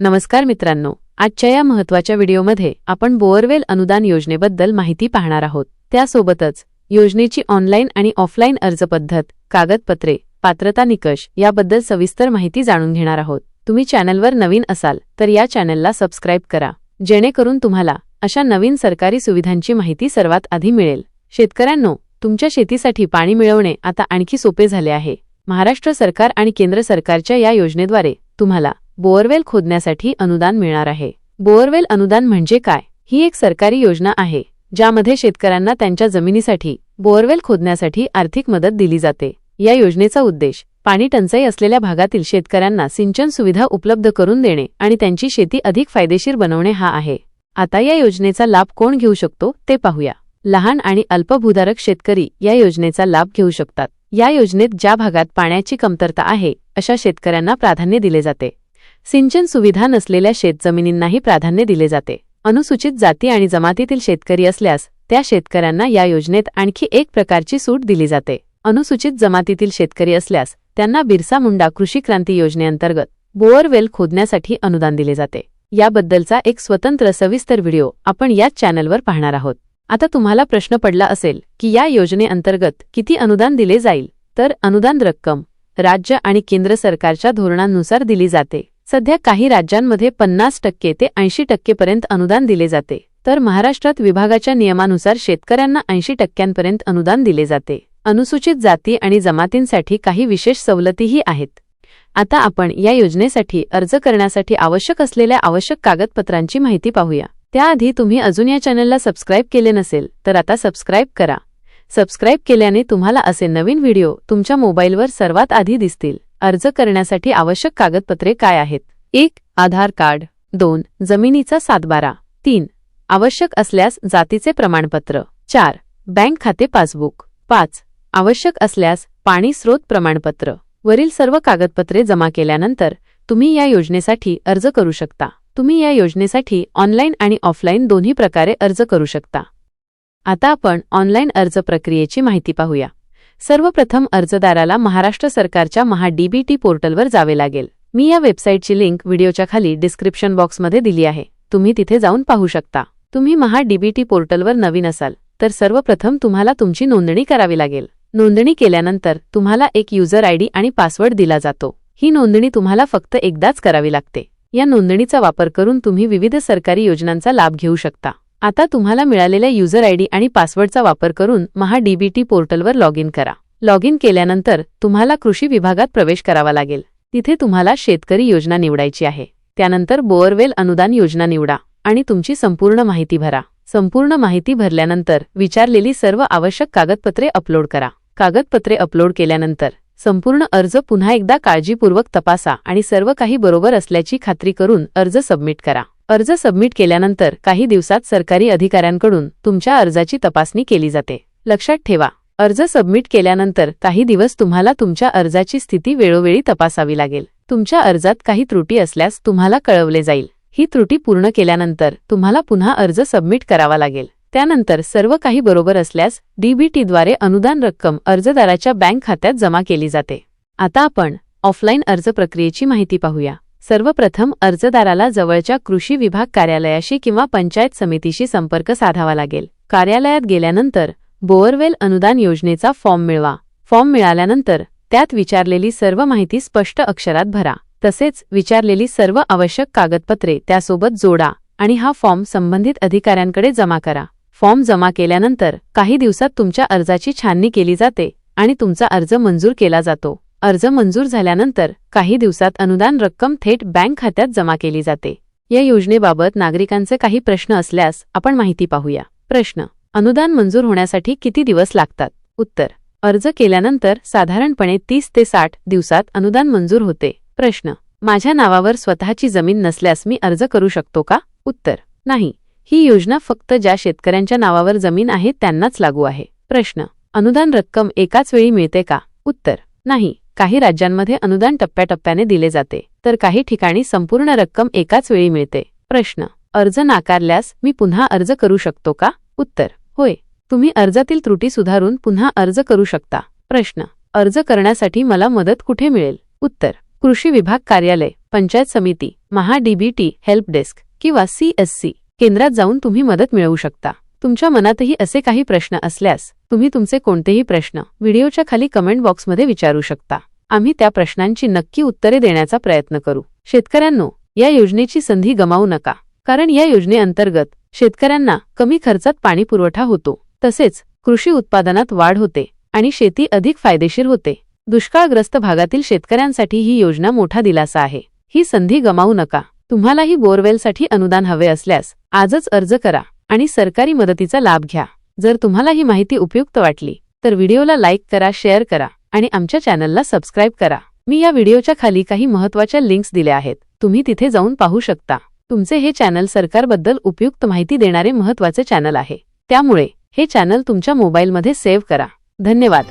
नमस्कार मित्रांनो आजच्या या महत्त्वाच्या व्हिडिओमध्ये आपण बोअरवेल अनुदान योजनेबद्दल माहिती पाहणार आहोत. त्यासोबतच योजनेची ऑनलाईन आणि ऑफलाईन अर्ज पद्धत कागदपत्रे पात्रता निकष याबद्दल सविस्तर माहिती जाणून घेणार आहोत. तुम्ही चॅनलवर नवीन असाल तर या चॅनलला सबस्क्राईब करा. जेणेकरून तुम्हाला अशा नवीन सरकारी सुविधांची माहिती सर्वात आधी मिळेल. शेतकऱ्यांनो तुमच्या शेतीसाठी पाणी मिळवणे आता आणखी सोपे झाले आहे. महाराष्ट्र सरकार आणि केंद्र सरकारच्या या योजनेद्वारे तुम्हाला बोअरवेल खोदण्यासाठी अनुदान मिळणार आहे. बोअरवेल अनुदान म्हणजे काय? ही एक सरकारी योजना आहे ज्यामध्ये शेतकऱ्यांना त्यांच्या जमिनीसाठी बोअरवेल खोदण्यासाठी आर्थिक मदत दिली जाते. या योजनेचा उद्देश पाणी टंचाई असलेल्या भागातील शेतकऱ्यांना सिंचन सुविधा उपलब्ध करून देणे आणि त्यांची शेती अधिक फायदेशीर बनवणे हा आहे. आता या योजनेचा लाभ कोण घेऊ शकतो ते पाहूया. लहान आणि अल्पभूधारक शेतकरी या योजनेचा लाभ घेऊ शकतात. या योजनेत ज्या भागात पाण्याची कमतरता आहे अशा शेतकऱ्यांना प्राधान्य दिले जाते. सिंचन सुविधा नसलेल्या शेतजमिनींनाही प्राधान्य दिले जाते. अनुसूचित जाती आणि जमातीतील शेतकरी असल्यास त्या शेतकऱ्यांना या योजनेत आणखी एक प्रकारची सूट दिली जाते. अनुसूचित जमातीतील शेतकरी असल्यास त्यांना बिरसा मुंडा कृषी क्रांती योजनेअंतर्गत बोअरवेल खोदण्यासाठी अनुदान दिले जाते. याबद्दलचा एक स्वतंत्र सविस्तर व्हिडिओ आपण याच चॅनलवर पाहणार आहोत. आता तुम्हाला प्रश्न पडला असेल की या योजनेअंतर्गत किती अनुदान दिले जाईल तर अनुदान रक्कम राज्य आणि केंद्र सरकारच्या धोरणांनुसार दिली जाते. सध्या काही राज्यांमध्ये पन्नास टक्के ते ऐंशी टक्केपर्यंत अनुदान दिले जाते तर महाराष्ट्रात विभागाच्या नियमानुसार शेतकऱ्यांना ऐंशी टक्क्यांपर्यंत अनुदान दिले जाते. अनुसूचित जाती आणि जमातींसाठी काही विशेष सवलतीही आहेत. आता आपण या योजनेसाठी अर्ज करण्यासाठी आवश्यक असलेल्या आवश्यक कागदपत्रांची माहिती पाहूया. त्याआधी तुम्ही अजून या चॅनलला सबस्क्राईब केले नसेल तर आता सबस्क्राईब करा. सबस्क्राईब केल्याने तुम्हाला असे नवीन व्हिडिओ तुमच्या मोबाईलवर सर्वात आधी दिसतील. अर्ज करण्यासाठी आवश्यक कागदपत्रे काय आहेत? एक आधार कार्ड. दोन जमिनीचा सातबारा. तीन आवश्यक असल्यास जातीचे प्रमाणपत्र. चार बँक खाते पासबुक. पाच आवश्यक असल्यास पाणी स्रोत प्रमाणपत्र. वरील सर्व कागदपत्रे जमा केल्यानंतर तुम्ही या योजनेसाठी अर्ज करू शकता. तुम्ही या योजनेसाठी ऑनलाईन आणि ऑफलाईन दोन्ही प्रकारे अर्ज करू शकता. आता आपण ऑनलाईन अर्ज प्रक्रियेची माहिती पाहूया. सर्वप्रथम अर्जदाराला महाराष्ट्र सरकारच्या महा डीबीटी पोर्टलवर जावे लागेल. मी या वेबसाईटची लिंक व्हिडिओच्या खाली डिस्क्रिप्शन बॉक्समध्ये दिली आहे. तुम्ही तिथे जाऊन पाहू शकता. तुम्ही महा डीबीटी पोर्टलवर नवीन असाल तर सर्वप्रथम तुम्हाला तुमची नोंदणी करावी लागेल. नोंदणी केल्यानंतर तुम्हाला एक युजर आयडी आणि पासवर्ड दिला जातो. ही नोंदणी तुम्हाला फक्त एकदाच करावी लागते. या नोंदणीचा वापर करून तुम्ही विविध सरकारी योजनांचा लाभ घेऊ शकता. आता तुम्हाला मिळालेल्या युजर आयडी आणि पासवर्डचा वापर करून महा डीबीटी पोर्टलवर लॉग इन करा. लॉग इन केल्यानंतर तुम्हाला कृषी विभागात प्रवेश करावा लागेल. तिथे तुम्हाला शेतकरी योजना निवडायची आहे. त्यानंतर बोअरवेल अनुदान योजना निवडा आणि तुमची संपूर्ण माहिती भरा. संपूर्ण माहिती भरल्यानंतर विचारलेली सर्व आवश्यक कागदपत्रे अपलोड करा. कागदपत्रे अपलोड केल्यानंतर संपूर्ण अर्ज पुन्हा एकदा काळजीपूर्वक तपासा आणि सर्व काही बरोबर असल्याची खात्री करून अर्ज सबमिट करा. अर्ज सबमिट केल्यानंतर काही दिवसात सरकारी अधिकाऱ्यांकडून तुमच्या अर्जाची तपासणी केली जाते. लक्षात ठेवा अर्ज सबमिट केल्यानंतर काही दिवस तुम्हाला तुमच्या अर्जाची स्थिती वेळोवेळी तपासावी लागेल. तुमच्या अर्जात काही त्रुटी असल्यास तुम्हाला कळवले जाईल. ही त्रुटी पूर्ण केल्यानंतर तुम्हाला पुन्हा अर्ज सबमिट करावा लागेल. त्यानंतर सर्व काही बरोबर असल्यास डीबीटीद्वारे अनुदान रक्कम अर्जदाराच्या बँक खात्यात जमा केली जाते. आता आपण ऑफलाईन अर्ज प्रक्रियेची माहिती पाहूया. सर्वप्रथम अर्जदाराला जवळच्या कृषी विभाग कार्यालयाशी किंवा पंचायत समितीशी संपर्क साधावा लागेल. कार्यालयात गेल्यानंतर बोअरवेल अनुदान योजनेचा फॉर्म मिळवा. फॉर्म मिळाल्यानंतर त्यात विचारलेली सर्व माहिती स्पष्ट अक्षरात भरा. तसेच विचारलेली सर्व आवश्यक कागदपत्रे त्यासोबत जोडा आणि हा फॉर्म संबंधित अधिकाऱ्यांकडे जमा करा. फॉर्म जमा केल्यानंतर काही दिवसात तुमच्या अर्जाची छाननी केली जाते आणि तुमचा अर्ज मंजूर केला जातो. अर्ज मंजूर झाल्यानंतर काही दिवसात अनुदान रक्कम थेट बँक खात्यात जमा केली जाते. या योजनेबाबत नागरिकांचे काही प्रश्न असल्यास आपण माहिती पाहूया. प्रश्न. अनुदान मंजूर होण्यासाठी किती दिवस लागतात? उत्तर. अर्ज केल्यानंतर साधारणपणे तीस ते साठ दिवसात अनुदान मंजूर होते. प्रश्न. माझ्या नावावर स्वतःची जमीन नसल्यास मी अर्ज करू शकतो का? उत्तर. नाही. ही योजना फक्त ज्या शेतकऱ्यांच्या नावावर जमीन आहे त्यांनाच लागू आहे. प्रश्न अनुदान रक्कम एकाच वेळी मिळते का? उत्तर नाही. काही राज्यांमध्ये अनुदान टप्प्याटप्प्याने दिले जाते तर काही ठिकाणी संपूर्ण रक्कम एकाच वेळी मिळते. प्रश्न अर्ज नाकारल्यास मी पुन्हा अर्ज करू शकतो का? उत्तर होय. तुम्ही अर्जातील त्रुटी सुधारून पुन्हा अर्ज करू शकता. प्रश्न अर्ज करण्यासाठी मला मदत कुठे मिळेल? उत्तर कृषी विभाग कार्यालय पंचायत समिती महा डीबीटी हेल्प डेस्क किंवा सीएससी केंद्रात जाऊन तुम्ही मदत मिळवू शकता. तुमच्या मनातही असे काही प्रश्न असल्यास तुम्ही तुमचे कोणतेही प्रश्न व्हिडिओच्या खाली कमेंट बॉक्समध्ये विचारू शकता. आम्ही त्या प्रश्नांची नक्की उत्तरे देण्याचा प्रयत्न करू. शेतकऱ्यांनो या योजनेची संधी गमावू नका. कारण या योजनेअंतर्गत शेतकऱ्यांना कमी खर्चात पाणी पुरवठा होतो. तसेच कृषी उत्पादनात वाढ होते आणि शेती अधिक फायदेशीर होते. दुष्काळग्रस्त भागातील शेतकऱ्यांसाठी ही योजना मोठा दिलासा आहे. ही संधी गमावू नका. तुम्हालाही बोरवेलसाठी अनुदान हवे असल्यास आजच अर्ज करा आणि सरकारी मदतीचा लाभ घ्या. जर तुम्हाला ही माहिती उपयुक्त वाटली तर व्हिडिओला लाईक करा शेअर करा आणि आमच्या चॅनलला सबस्क्राईब करा. मी या व्हिडिओच्या खाली काही महत्त्वाच्या लिंक्स दिल्या आहेत. तुम्ही तिथे जाऊन पाहू शकता. तुमचे हे चॅनल सरकारबद्दल उपयुक्त माहिती देणारे महत्त्वाचे चॅनल आहे. त्यामुळे हे चॅनल तुमच्या मोबाईलमध्ये सेव्ह करा. धन्यवाद.